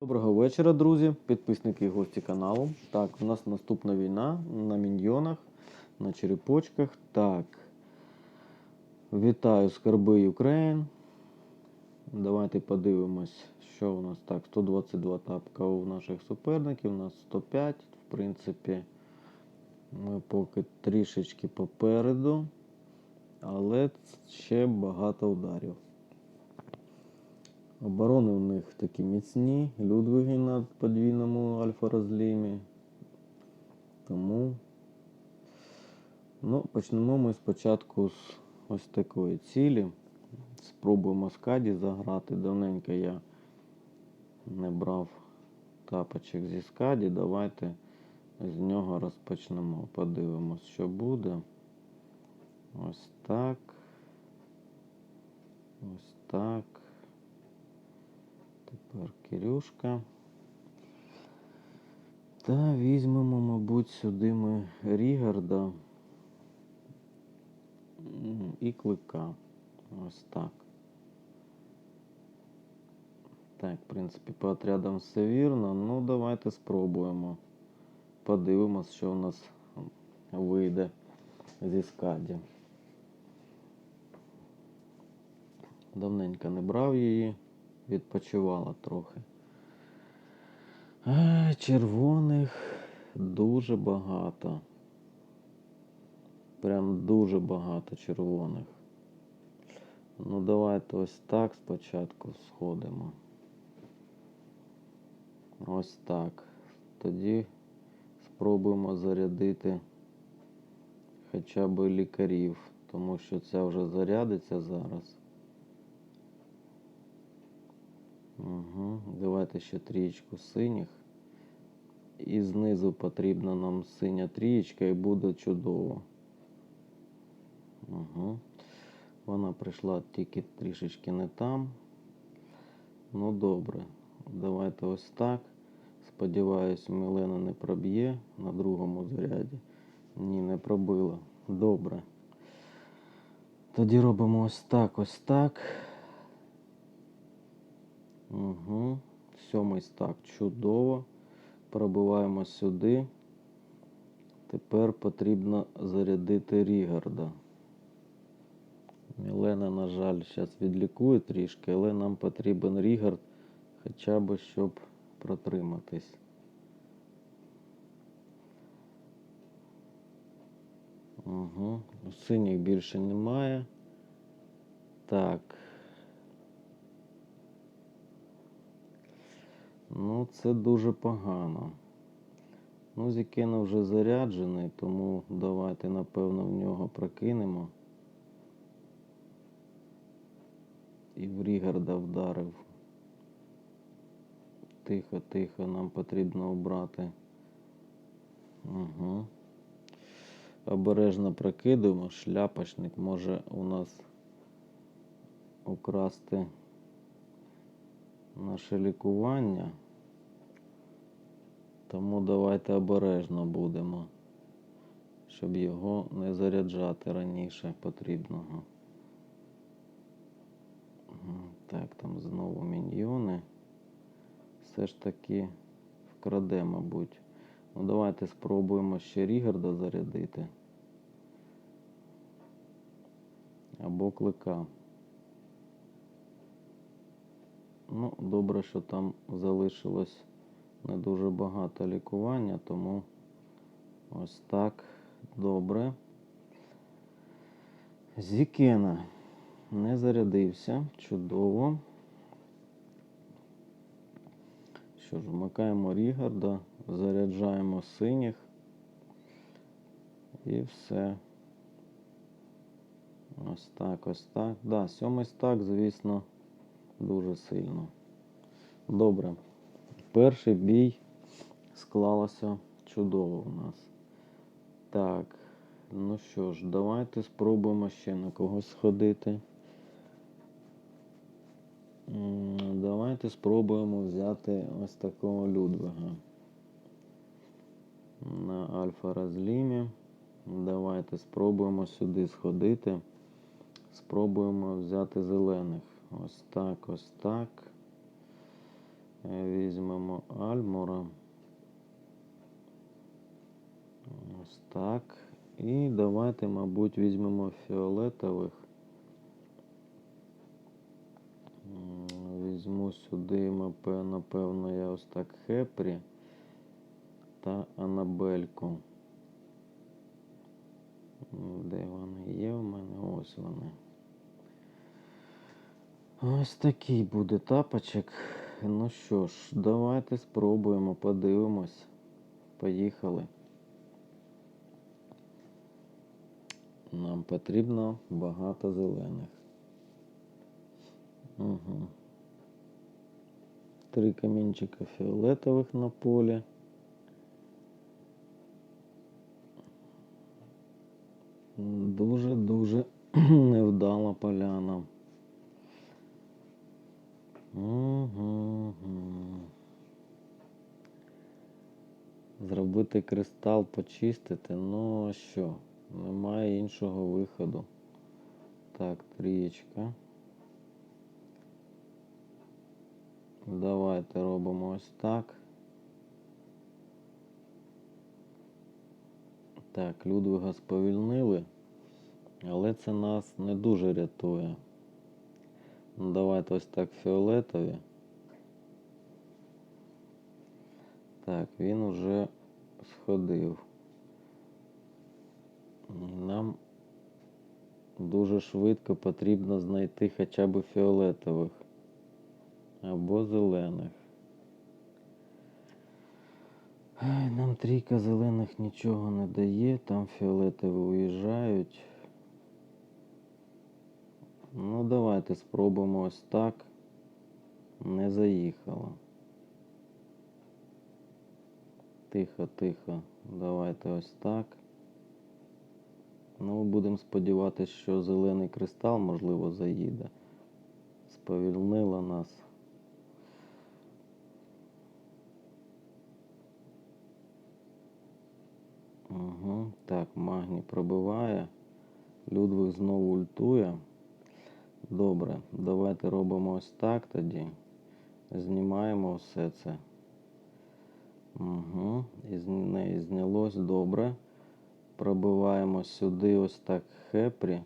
Доброго вечора, друзі, підписники і гості каналу. Так, у нас наступна війна на міньйонах, на черепочках. Так. Вітаю скарби Україн. Давайте подивимось, що у нас так. 122 тапка у наших суперників, у нас 105. В принципі, ми поки трішечки попереду, але ще багато ударів. Оборони у них такі міцні, Людвиги на подвійному альфа-розлімі. Тому ну, почнемо ми спочатку з ось такої цілі. Спробуємо скаді заграти. Давненько я не брав тапочок зі скаді. Давайте з нього розпочнемо. Подивимось, що буде. Ось так. Ось так. Тепер Кирюшка. Та візьмемо, мабуть, сюди ми Рігарда і клика. Ось так. Так, в принципі, по отрядам все вірно. Ну, давайте спробуємо. Подивимось, що у нас вийде зі скаді. Давненько не брав її відпочивала трохи. А, червоних дуже багато. Прям дуже багато червоних. Ну, давайте ось так спочатку сходимо. Ось так. Тоді спробуємо зарядити хоча б лікарів, тому що це вже зарядиться зараз. Угу. Давайте ще трієчку синіх. І знизу потрібна нам синя трієчка і буде чудово. Угу. Вона прийшла тільки трішечки не там. Ну добре. Давайте ось так. Сподіваюсь, Мілена не проб'є на другому заряді. Ні, не пробила. Добре. Тоді робимо ось так, ось так. Угу. Сьомий стак чудово. Пробиваємо сюди. Тепер потрібно зарядити Рігарда. Мілена, на жаль, зараз відлікує трішки, але нам потрібен Рігард хоча б щоб протриматись. Угу. Синіх більше немає. Так. Ну, це дуже погано. Ну, Зікена вже заряджений, тому давайте, напевно, в нього прокинемо. І в Рігарда вдарив. Тихо, тихо, нам потрібно обрати. Угу. Обережно прокидуємо. Шляпочник може у нас украсти наше лікування. Тому давайте обережно будемо, щоб його не заряджати раніше потрібного. Так, там знову міньйони. Все ж таки вкраде, мабуть. Ну, давайте спробуємо ще Рігарда зарядити. Або клика. Ну, добре, що там залишилось не дуже багато лікування, тому ось так добре. Зікена не зарядився. Чудово. Що ж, вмикаємо Рігарда, заряджаємо синіх і все. Ось так, ось так. Да, сьомий стак, звісно, дуже сильно. Добре. Перший бій склалося чудово у нас. Так, ну що ж, давайте спробуємо ще на когось сходити. Давайте спробуємо взяти ось такого Людвига. На альфа розлімі. Давайте спробуємо сюди сходити. Спробуємо взяти зелених. Ось так, ось так. Візьмемо Альмора. Ось так. І давайте, мабуть, візьмемо фіолетових. Візьму сюди, напевно, я ось так Хепрі та Анабельку. Де вони є в мене? Ось вони. Ось такий буде тапочок. Ну що ж, давайте спробуємо, подивимось. Поїхали. Нам потрібно багато зелених. Угу. Три камінчика фіолетових на полі. Дуже-дуже невдала поляна. Угу. Зробити кристал, почистити. Ну а що? Немає іншого виходу. Так, трієчка. Давайте робимо ось так. Так, Людвига сповільнили, але це нас не дуже рятує. Ну, давайте ось так фіолетові. Так, він уже сходив. Нам дуже швидко потрібно знайти хоча б фіолетових або зелених. Нам трійка зелених нічого не дає, там фіолетові уїжджають. Ну, давайте спробуємо ось так. Не заїхало. Тихо, тихо. Давайте ось так. Ну, будемо сподіватися, що зелений кристал, можливо, заїде. Сповільнила нас. Угу. Так, магній пробиває. Людвиг знову ультує. Добре, давайте робимо ось так тоді. Знімаємо все це. Угу. Із неї знялось добре. Пробиваємо сюди ось так хепрі.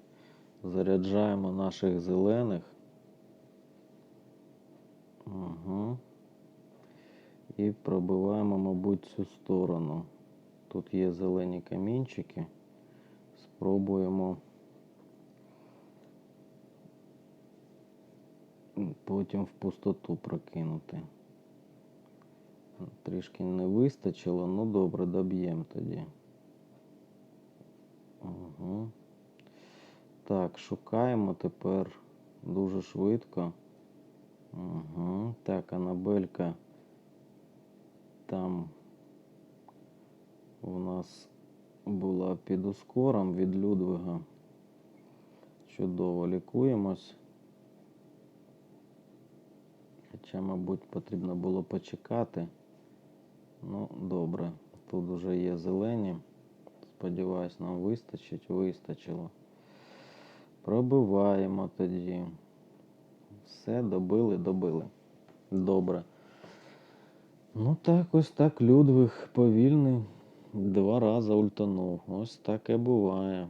Заряджаємо наших зелених. Угу. І пробиваємо, мабуть, цю сторону. Тут є зелені камінчики. Спробуємо. Потім в пустоту прокинути. Трішки не вистачило, ну добре, доб'ємо тоді. Угу. Так, шукаємо тепер дуже швидко. Угу. Так, Анабелька там у нас була під ускором від Людвига. Чудово лікуємось. Хоча, мабуть, потрібно було почекати. Ну, добре. Тут вже є зелені. Сподіваюсь, нам вистачить. Вистачило. Пробиваємо тоді. Все, добили, добили. Добре. Ну так, ось так Людвиг повільний. Два рази ультанув. Ось таке буває.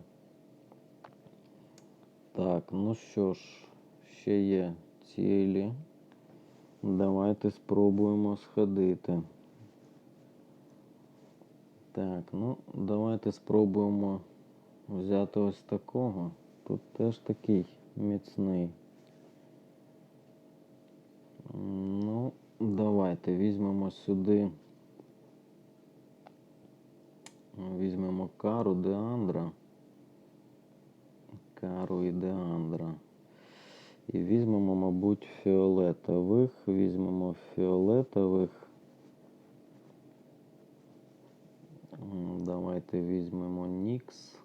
Так, ну що ж, ще є цілі. Давайте спробуємо сходити. Так, ну давайте спробуємо взяти ось такого. Тут теж такий міцний. Ну, давайте візьмемо сюди. Візьмемо кару Деандра. Кару і Деандра. І візьмемо, мабуть, фіолетових. Візьмемо фіолетових. Давайте візьмемо Нікс.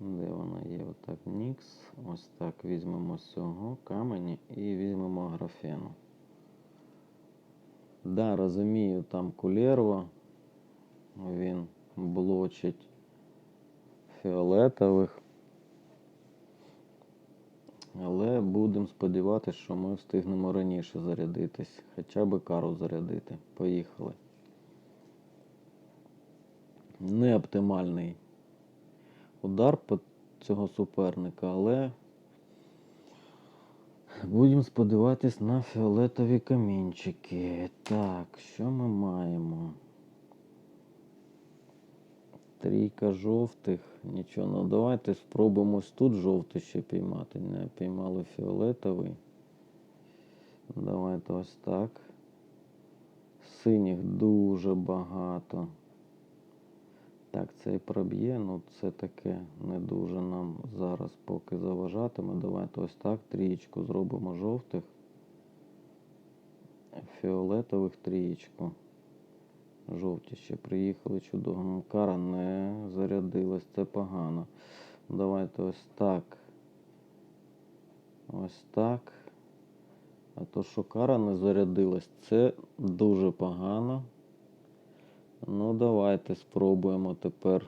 Де вона є? Отак Нікс. Ось так візьмемо з цього камені і візьмемо графену. Да, розумію, там кулерва. Він блочить фіолетових. Але будемо сподіватися, що ми встигнемо раніше зарядитись. Хоча б кару зарядити. Поїхали. Не оптимальний удар по цього суперника, але будемо сподіватись на фіолетові камінчики. Так, що ми маємо? Трійка жовтих. Нічого, ну давайте спробуємо ось тут жовтий ще піймати. Не піймали фіолетовий. Давайте ось так. Синіх дуже багато. Так, цей проб'є, ну це таке не дуже нам зараз поки заважатиме. Давайте ось так трієчку зробимо жовтих. Фіолетових трієчку. Жовті ще приїхали чудово. Кара не зарядилась, це погано. Давайте ось так. Ось так. А то, що кара не зарядилась, це дуже погано. Ну, давайте спробуємо тепер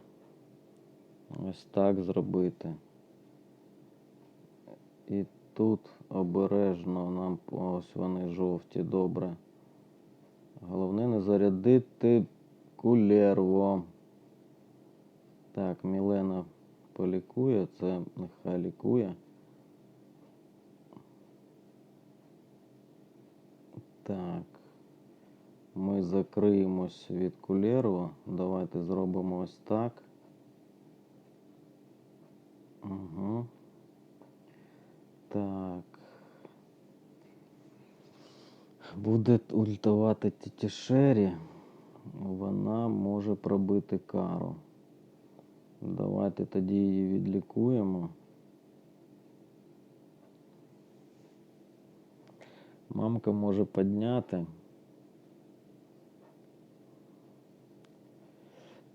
ось так зробити. І тут обережно нам ось вони жовті, добре. Головне не зарядити кулерво. Так, Мілена полікує, це нехай лікує. Так. Ми закриємось від кулеру. Давайте зробимо ось так. Угу. Так. Буде ультувати Тітішері. Вона може пробити кару. Давайте тоді її відлікуємо. Мамка може підняти.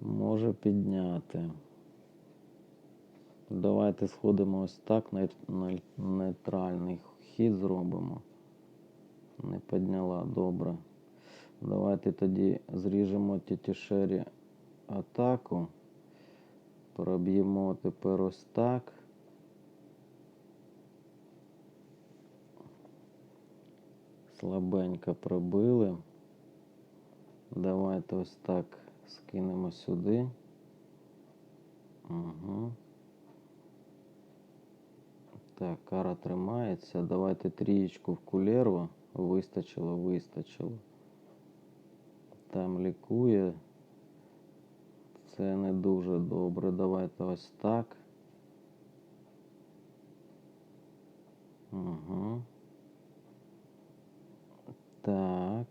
Може підняти. Давайте сходимо ось так, нейтральний хід зробимо. Не підняла, добре. Давайте тоді зріжемо тітішері атаку. Проб'ємо тепер ось так. Слабенько пробили. Давайте ось так скинемо сюди. Угу. Так, кара тримається. Давайте трієчку в кулеру. Вистачило, вистачило. Там лікує. Це не дуже добре. Давайте ось так. Угу. Так.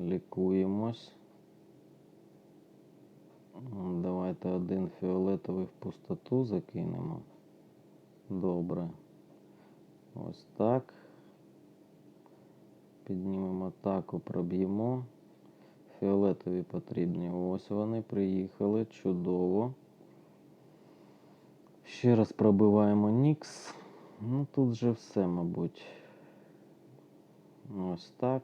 Лікуємось. Давайте один фіолетовий в пустоту закинемо. Добре. Ось так. Піднімемо атаку, проб'ємо. Фіолетові потрібні. Ось вони приїхали. Чудово. Ще раз пробиваємо Нікс. Ну тут же все, мабуть. Ось так.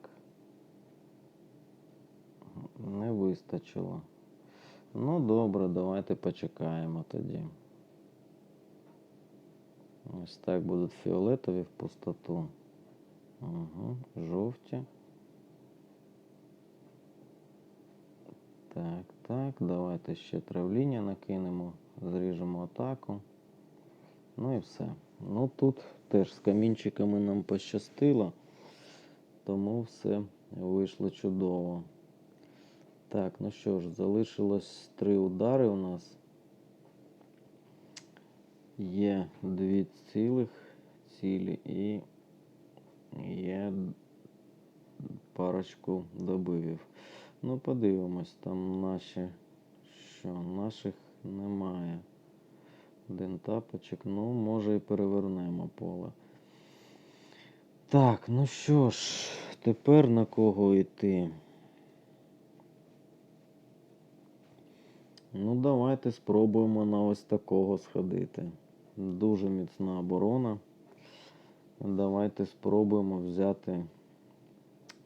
Не вистачило. Ну, добре, давайте почекаємо тоді. Ось так будуть фіолетові в пустоту. Угу, жовті. Так, так, давайте ще травління накинемо, зріжемо атаку. Ну і все. Ну тут теж з камінчиками нам пощастило, тому все вийшло чудово. Так, ну що ж, залишилось три удари у нас. Є дві цілих цілі і є парочку добивів. Ну, подивимось, там наші. Що, наших немає. Один тапочок, ну, може і перевернемо поле. Так, ну що ж, тепер на кого йти? Ну, давайте спробуємо на ось такого сходити. Дуже міцна оборона. Ну, давайте спробуємо взяти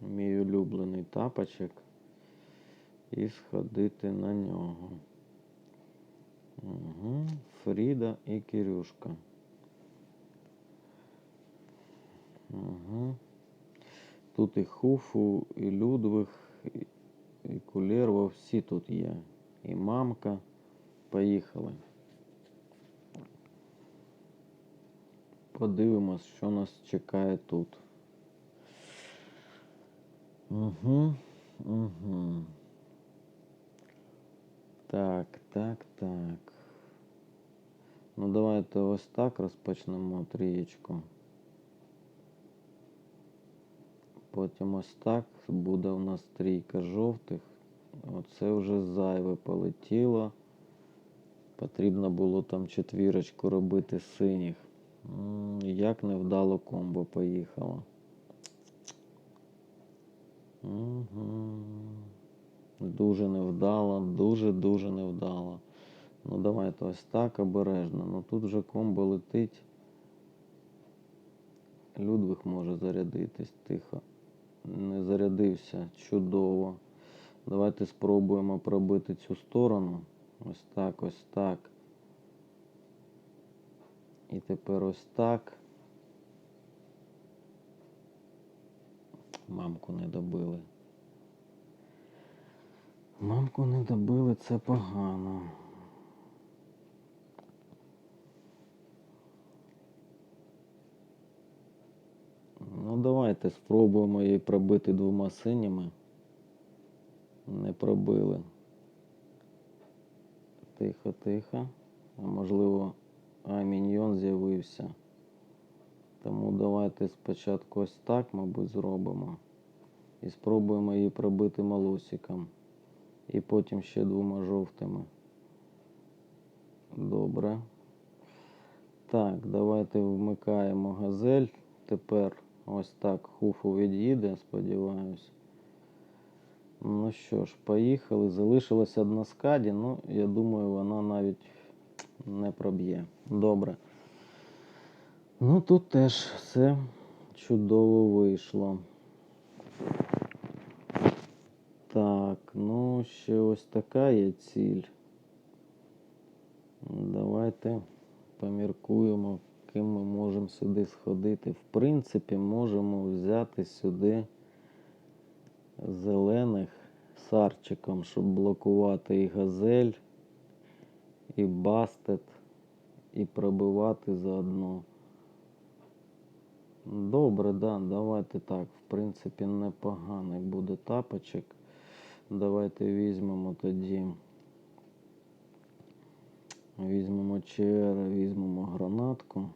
мій улюблений тапочок і сходити на нього. Угу. Фріда і Кирюшка. Угу. Тут і Хуфу, і Людвиг, і Кулєрва, всі тут є. І мамка. Поїхали. Подивимось, що нас чекає тут. Угу, угу. Так, так, так. Ну, давайте ось так розпочнемо трієчку. Потім ось так буде у нас трійка жовтих. Оце вже зайве полетіло. Потрібно було там четвірочку робити синіх. Як невдало комбо поїхало. Угу. Дуже невдало, дуже-дуже невдало. Ну давайте ось так обережно. Ну тут вже комбо летить. Людвиг може зарядитись тихо. Не зарядився. Чудово. Давайте спробуємо пробити цю сторону. Ось так, ось так. І тепер ось так. Мамку не добили. Мамку не добили, це погано. Ну, давайте спробуємо її пробити двома синіми. Не пробили. Тихо, тихо. А можливо, а міньйон з'явився. Тому давайте спочатку ось так, мабуть, зробимо. І спробуємо її пробити малусиком. І потім ще двома жовтими. Добре. Так, давайте вмикаємо газель. Тепер ось так хуфу від'їде, сподіваюсь. Ну що ж, поїхали. Залишилася одна скаді, ну, я думаю, вона навіть не проб'є. Добре. Ну, тут теж все чудово вийшло. Так, ну ще ось така є ціль. Давайте поміркуємо, ким ми можемо сюди сходити. В принципі, можемо взяти сюди зелених сарчиком, щоб блокувати і газель, і бастет, і пробивати заодно. Добре, да, давайте так. В принципі, непоганий буде тапочок. Давайте візьмемо тоді. Візьмемо ЧР, візьмемо гранатку.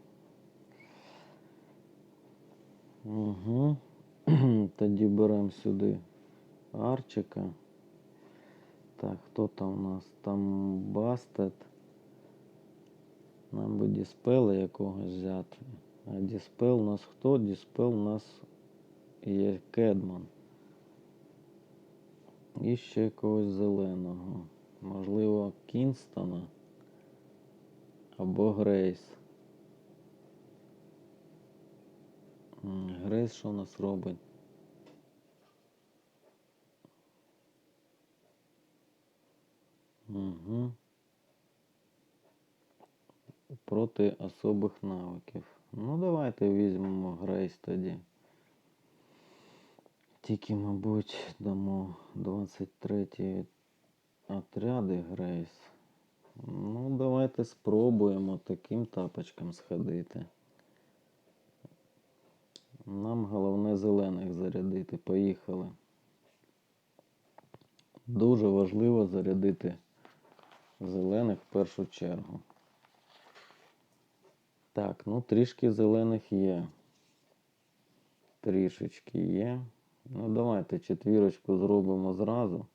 Угу. Тоді беремо сюди арчика. Так, хто там у нас? Там бастет. Нам би діспела якогось взяти. А діспел у нас хто? Діспел у нас є Кедман. І ще когось зеленого. Можливо, Кінстона або Грейс. Грейс що у нас робить? Угу. Проти особих навиків. Ну, давайте візьмемо Грейс тоді. Тільки, мабуть, дамо 23 отряди Грейс. Ну, давайте спробуємо таким тапочком сходити. Нам головне зелених зарядити. Поїхали. Дуже важливо зарядити зелених в першу чергу. Так, ну трішки зелених є. Трішечки є. Ну, давайте четвірочку зробимо зразу.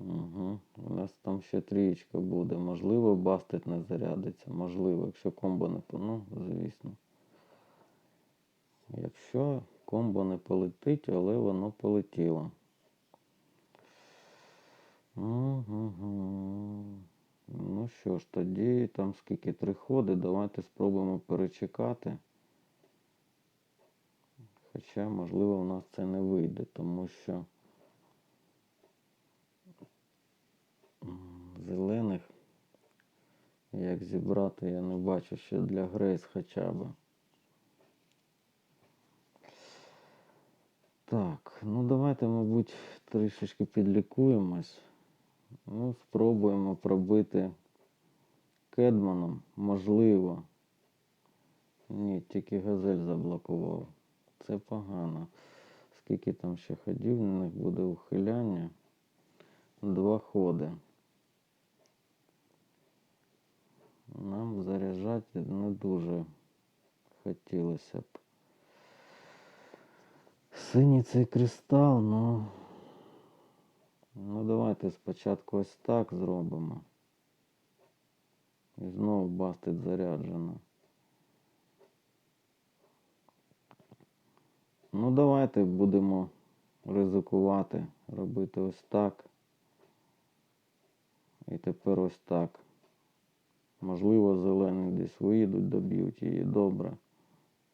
Угу. У нас там ще трієчка буде. Можливо, бастет не зарядиться. Можливо, якщо комбо не Ну, звісно. Якщо комбо не полетить, але воно полетіло. Угу. Ну що ж, тоді там скільки три ходи, давайте спробуємо перечекати. Хоча, можливо, у нас це не вийде, тому що зелених, як зібрати, я не бачу ще для Грейс хоча б. Так, ну давайте, мабуть, трішечки підлікуємось. Ну, спробуємо пробити кедманом. Можливо. Ні, тільки газель заблокував. Це погано. Скільки там ще ходів, на них буде ухиляння. Два ходи. Нам заряджати не дуже хотілося б. Синій цей кристал, ну. Ну давайте спочатку ось так зробимо. І знову бастить заряджено. Ну давайте будемо ризикувати, робити ось так. І тепер ось так. Можливо, зелені десь виїдуть, доб'ють її добре.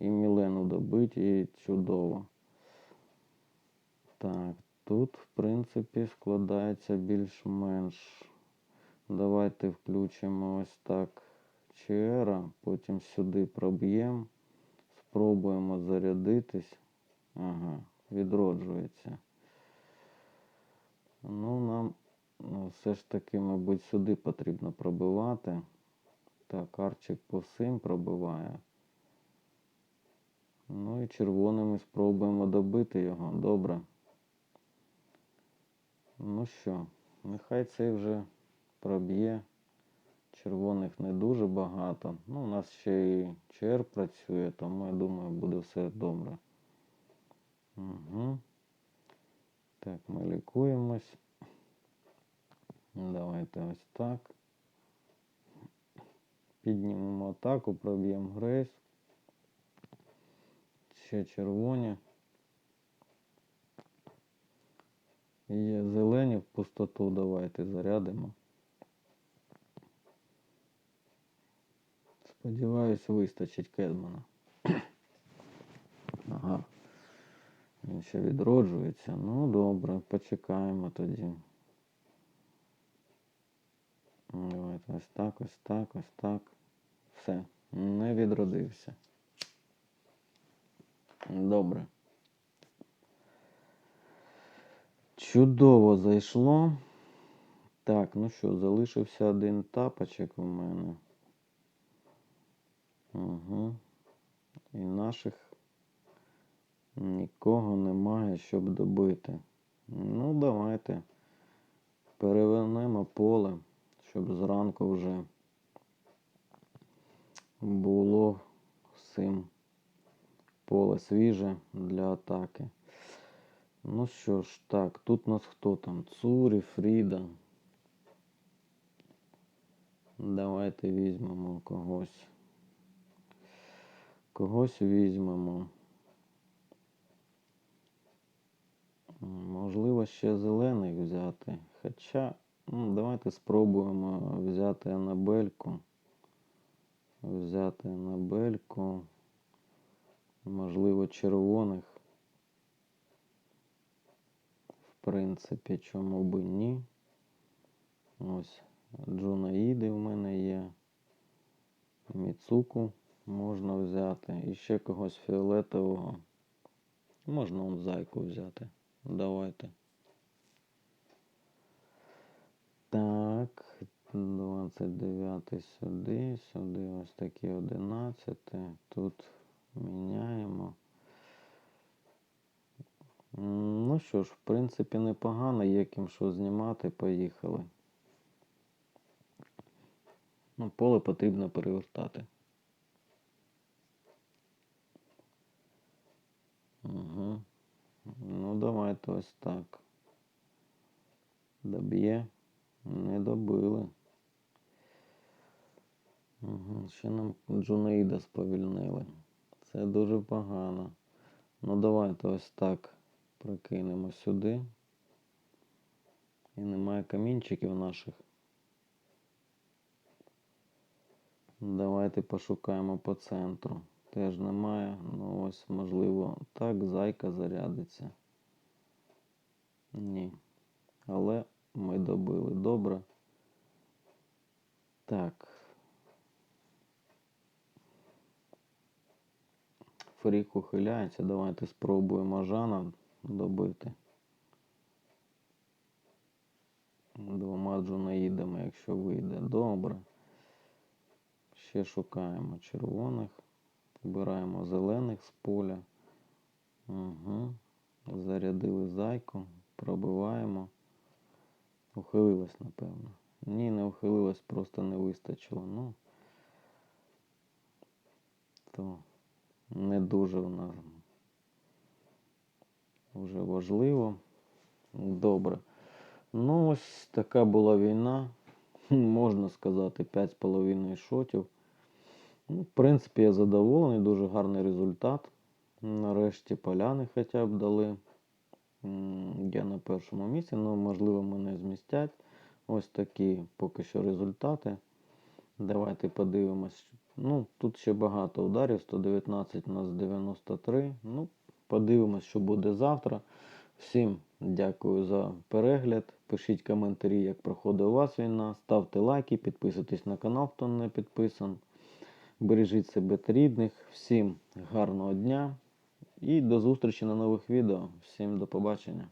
І Мілену добить і чудово. Так, тут, в принципі, складається більш-менш. Давайте включимо ось так ЧР, потім сюди проб'ємо. Спробуємо зарядитись. Ага, відроджується. Ну, нам ну, все ж таки, мабуть, сюди потрібно пробивати. Так, арчик по всім пробиває. Ну і червоними спробуємо добити його. Добре. Ну що, нехай цей вже проб'є. Червоних не дуже багато. Ну, у нас ще і ЧР працює, тому я думаю, буде все добре. Угу. Так, ми лікуємось. Давайте ось так. Піднімемо атаку, проб'ємо грейс. Ще червоні. Є зелені в пустоту, давайте зарядимо. Сподіваюсь, вистачить Кедмана. Ага. Він ще відроджується. Ну добре, почекаємо тоді. Давайте ось так, ось так, ось так. Все, не відродився. Добре. Чудово зайшло. Так, ну що, залишився один тапочок у мене. Угу. І наших нікого немає, щоб добити. Ну, давайте перевернемо поле, щоб зранку вже було всім поле свіже для атаки. Ну що ж, так, тут у нас хто там? Цурі, Фріда. Давайте візьмемо когось. Когось візьмемо. Можливо, ще зелених взяти. Хоча, ну, давайте спробуємо взяти Анабельку. Взяти Анабельку. Можливо, червоних. В принципі, чому би ні. Ось Джунаїди в мене є. Міцуку можна взяти. І ще когось фіолетового. Можна он зайку взяти. Давайте. Так, 29 сюди, сюди ось такі 11. Тут міняємо. Ну що ж, в принципі, непогано, є ким що знімати, поїхали. Ну, поле потрібно перевертати. Угу. Ну, давайте ось так. Доб'є. Не добили. Угу. Ще нам Джунаїда сповільнили. Це дуже погано. Ну, давайте ось так прокинемо сюди. І немає камінчиків наших. Давайте пошукаємо по центру. Теж немає. Ну ось, можливо, так, зайка зарядиться. Ні. Але ми добили добре. Так. Фрік ухиляється. Давайте спробуємо Жана добити. Двома джунаїдами, якщо вийде. Добре. Ще шукаємо червоних. Вибираємо зелених з поля. Угу. Зарядили зайку. Пробиваємо. Ухилилась, напевно. Ні, не ухилилась, просто не вистачило. Ну, то не дуже у нас вже важливо. Добре. Ну, ось така була війна. Можна сказати, 5,5 шотів. Ну, в принципі, я задоволений, дуже гарний результат. Нарешті поляни хоча б дали. Я на першому місці, ну, можливо, мене змістять. Ось такі поки що результати. Давайте подивимось. Ну, тут ще багато ударів, 119 у нас 93. Ну, подивимось, що буде завтра. Всім дякую за перегляд. Пишіть коментарі, як проходить у вас війна. Ставте лайки, підписуйтесь на канал, хто не підписан. Бережіть себе та рідних. Всім гарного дня і до зустрічі на нових відео. Всім до побачення.